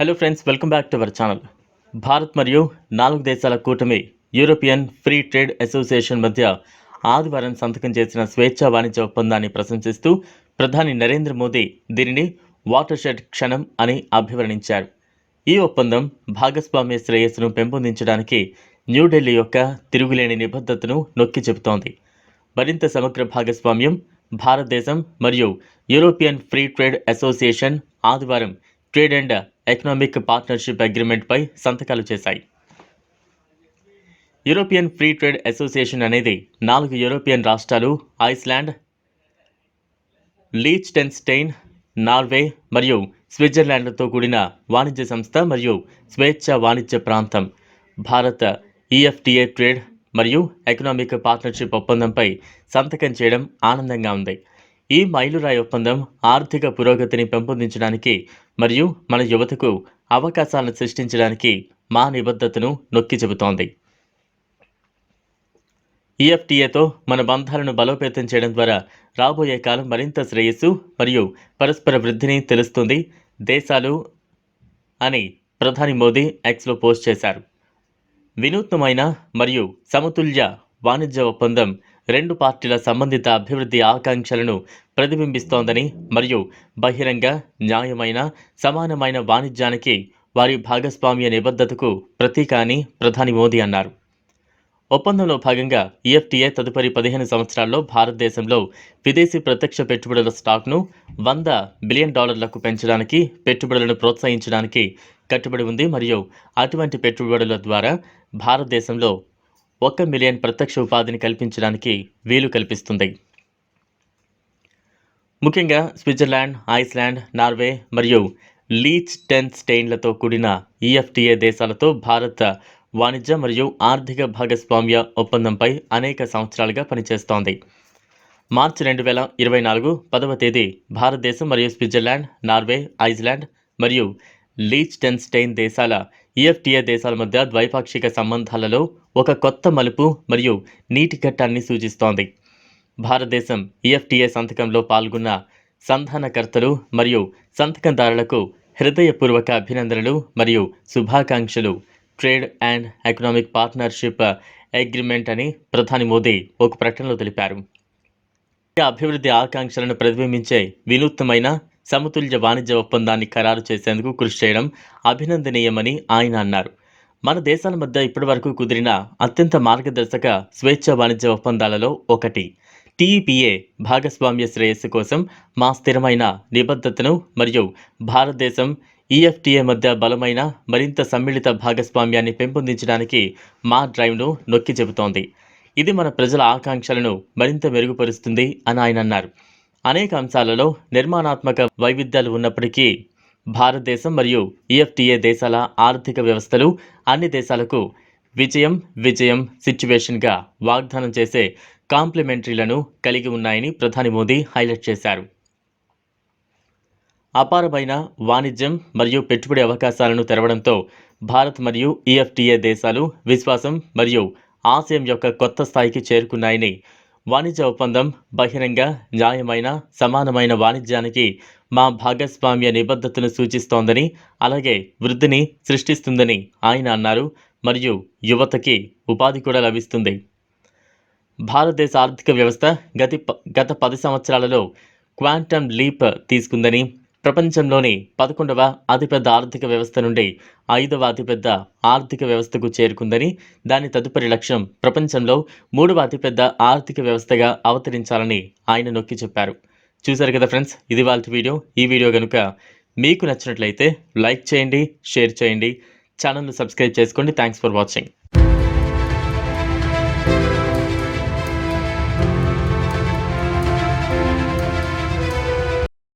Hello friends welcome back to our channel Bharat మరియు నాలుగు దేశాల కూటమి యూరోపియన్ ఫ్రీ ట్రేడ్ అసోసియేషన్ మధ్య ఆదివారం సంతకం చేసిన స్వేచ్ఛా వాణిజ్య ఒప్పందాన్ని ప్రశంసిస్తూ ప్రధాని నరేంద్ర మోదీ దీనిని వాటర్ షెడ్ క్షణం అని అభివర్ణించారు. ఈ ఒప్పందం భాగస్వామ్య శ్రేయస్సును పెంపొందించడానికి న్యూఢిల్లీ యొక్క తిరుగులేని నిబద్ధతను నొక్కి చెబుతోంది. మరింత సమగ్ర భాగస్వామ్యం భారతదేశం మరియు యూరోపియన్ ఫ్రీ ట్రేడ్ అసోసియేషన్ ఆదివారం ట్రేడ్ అండ్ ఎకనామిక్ పార్ట్నర్షిప్ అగ్రిమెంట్పై సంతకాలు చేశాయి. యూరోపియన్ ఫ్రీ ట్రేడ్ అసోసియేషన్ అనేది నాలుగు యూరోపియన్ రాష్ట్రాలు ఐస్లాండ్ లీచ్టెన్స్టైన్ నార్వే మరియు స్విట్జర్లాండ్లతో కూడిన వాణిజ్య సంస్థ మరియు స్వేచ్ఛ వాణిజ్య ప్రాంతం. భారత్ ఈఎఫ్టీఏ ట్రేడ్ మరియు ఎకనామిక్ పార్ట్నర్షిప్ ఒప్పందంపై సంతకం చేయడం ఆనందంగా ఉంది. ఈ మైలురాయి ఒప్పందం ఆర్థిక పురోగతిని పెంపొందించడానికి మరియు మన యువతకు అవకాశాలను సృష్టించడానికి మా నిబద్ధతను నొక్కి చెబుతోంది. ఈఎఫ్టీఏతో మన బంధాలను బలోపేతం చేయడం ద్వారా రాబోయే కాలం మరింత శ్రేయస్సు మరియు పరస్పర వృద్ధిని తెలుస్తుంది దేశాలు అని ప్రధాని మోదీ ఎక్స్లో పోస్ట్ చేశారు. వినూత్నమైన మరియు సమతుల్య వాణిజ్య ఒప్పందం రెండు పార్టీల సంబంధిత అభివృద్ధి ఆకాంక్షలను ప్రతిబింబిస్తోందని మరియు బహిరంగ న్యాయమైన సమానమైన వాణిజ్యానికి వారి భాగస్వామ్య నిబద్ధతకు ప్రతీక అని ప్రధాని మోదీ అన్నారు. ఒప్పందంలో భాగంగా ఈఎఫ్టీఏ తదుపరి పదిహేను సంవత్సరాల్లో భారతదేశంలో విదేశీ ప్రత్యక్ష పెట్టుబడుల స్టాక్ను వంద బిలియన్ డాలర్లకు పెంచడానికి పెట్టుబడులను ప్రోత్సహించడానికి కట్టుబడి ఉంది. మరియు అటువంటి పెట్టుబడుల ద్వారా భారతదేశంలో ఒక మిలియన్ ప్రత్యక్ష ఉపాధిని కల్పించడానికి వీలు కల్పిస్తుంది. ముఖ్యంగా స్విట్జర్లాండ్ ఐస్లాండ్ నార్వే మరియు లీచ్ టెన్ స్టెయిన్లతో కూడిన ఈఎఫ్టీఏ దేశాలతో భారత్ వాణిజ్య మరియు ఆర్థిక భాగస్వామ్య ఒప్పందంపై అనేక సంవత్సరాలుగా పనిచేస్తోంది. మార్చి రెండు వేల ఇరవై నాలుగు పదవ తేదీ భారతదేశం మరియు స్విట్జర్లాండ్ నార్వే ఐస్లాండ్ మరియు లీచ్ టెన్ దేశాల ఈఎఫ్టీఏ దేశాల మధ్య ద్వైపాక్షిక సంబంధాలలో ఒక కొత్త మలుపు మరియు నీటి ఘట్టాన్ని సూచిస్తోంది. భారతదేశం ఈఎఫ్టీఏ సంతకంలో పాల్గొన్న సంధానకర్తలు మరియు సంతకందారులకు హృదయపూర్వక అభినందనలు మరియు శుభాకాంక్షలు. Trade and economic partnership agreement అని ప్రధాని మోదీ ఒక ప్రకటనలో తెలిపారు. అభివృద్ధి ఆకాంక్షలను ప్రతిబింబించే వినూత్నమైన సమతుల్య వాణిజ్య ఒప్పందాన్ని ఖరారు చేసేందుకు కృషి చేయడం అభినందనీయమని ఆయన అన్నారు. మన దేశాల మధ్య ఇప్పటివరకు కుదిరిన అత్యంత మార్గదర్శక స్వేచ్ఛ వాణిజ్య ఒప్పందాలలో ఒకటి. టీఈపీఏ భాగస్వామ్య శ్రేయస్సు కోసం మా స్థిరమైన నిబద్ధతను మరియు భారతదేశం ఈఎఫ్టీఏ మధ్య బలమైన మరింత సమ్మిళిత భాగస్వామ్యాన్ని పెంపొందించడానికి మా డ్రైవ్ను నొక్కి చెబుతోంది. ఇది మన ప్రజల ఆకాంక్షలను మరింత మెరుగుపరుస్తుంది అని ఆయన అన్నారు. అనేక అంశాలలో నిర్మాణాత్మక వైవిధ్యాలు ఉన్నప్పటికీ భారతదేశం మరియు ఈఎఫ్టీఏ దేశాల ఆర్థిక వ్యవస్థలు అన్ని దేశాలకు విజయం విజయం సిచ్యువేషన్గా వాగ్దానం చేసే కాంప్లిమెంటరీలను కలిగి ఉన్నాయని ప్రధాని మోదీ హైలైట్ చేశారు. అపారమైన వాణిజ్యం మరియు పెట్టుబడి అవకాశాలను తెరవడంతో భారత్ మరియు ఈఎఫ్టీఏ దేశాలు విశ్వాసం మరియు ఆశయం యొక్క కొత్త స్థాయికి చేరుకున్నాయని వాణిజ్య ఒప్పందం బహిరంగ న్యాయమైన సమానమైన వాణిజ్యానికి మా భాగస్వామ్య నిబద్ధతను సూచిస్తోందని అలాగే వృద్ధిని సృష్టిస్తుందని ఆయన అన్నారు మరియు యువతకి ఉపాధి కూడా లభిస్తుంది. భారతదేశ ఆర్థిక వ్యవస్థ గతి గత పది సంవత్సరాలలో క్వాంటమ్ లీప్ తీసుకుందని ప్రపంచంలోని పదకొండవ అతిపెద్ద ఆర్థిక వ్యవస్థ నుండి ఐదవ అతిపెద్ద ఆర్థిక వ్యవస్థకు చేరుకుందని దాని తదుపరి లక్ష్యం ప్రపంచంలో మూడవ అతిపెద్ద ఆర్థిక వ్యవస్థగా అవతరించాలని ఆయన నొక్కి చెప్పారు. చూశారు కదా ఫ్రెండ్స్ ఇది వాళ్ళ వీడియో. ఈ వీడియో కనుక మీకు నచ్చినట్లయితే లైక్ చేయండి షేర్ చేయండి. ఛానల్ను సబ్స్క్రైబ్ చేసుకోండి. Thanks for watching.